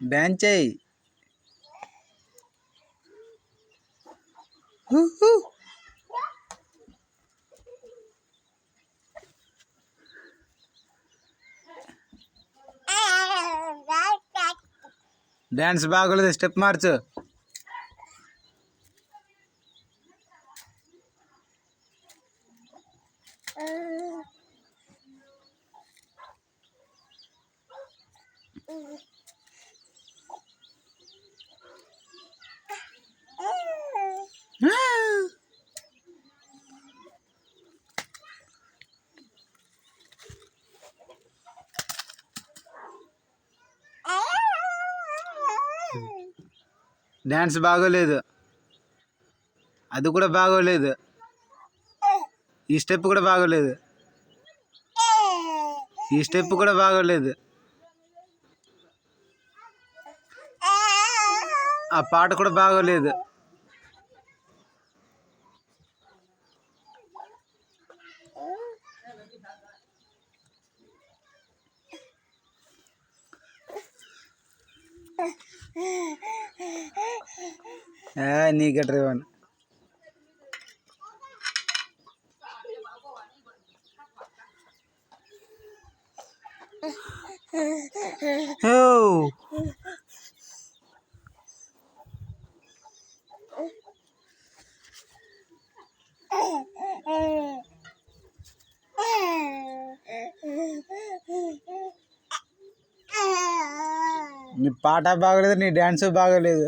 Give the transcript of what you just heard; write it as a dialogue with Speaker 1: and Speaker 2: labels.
Speaker 1: Ban చేయి. Dance బాగోలేదు step మార్చు. Dance బాగోలేదు. అది కూడా బాగోలేదు. ఈ స్టెప్ కూడా బాగోలేదు. ఈ స్టెప్ కూడా బాగోలేదు. ఆ పాట కూడా బాగోలేదు. ఏ, నీకే డ్రైవర్ ఓ నీ పాట బాగలేదు నీ డ్యాన్స్ బాగోలేదు.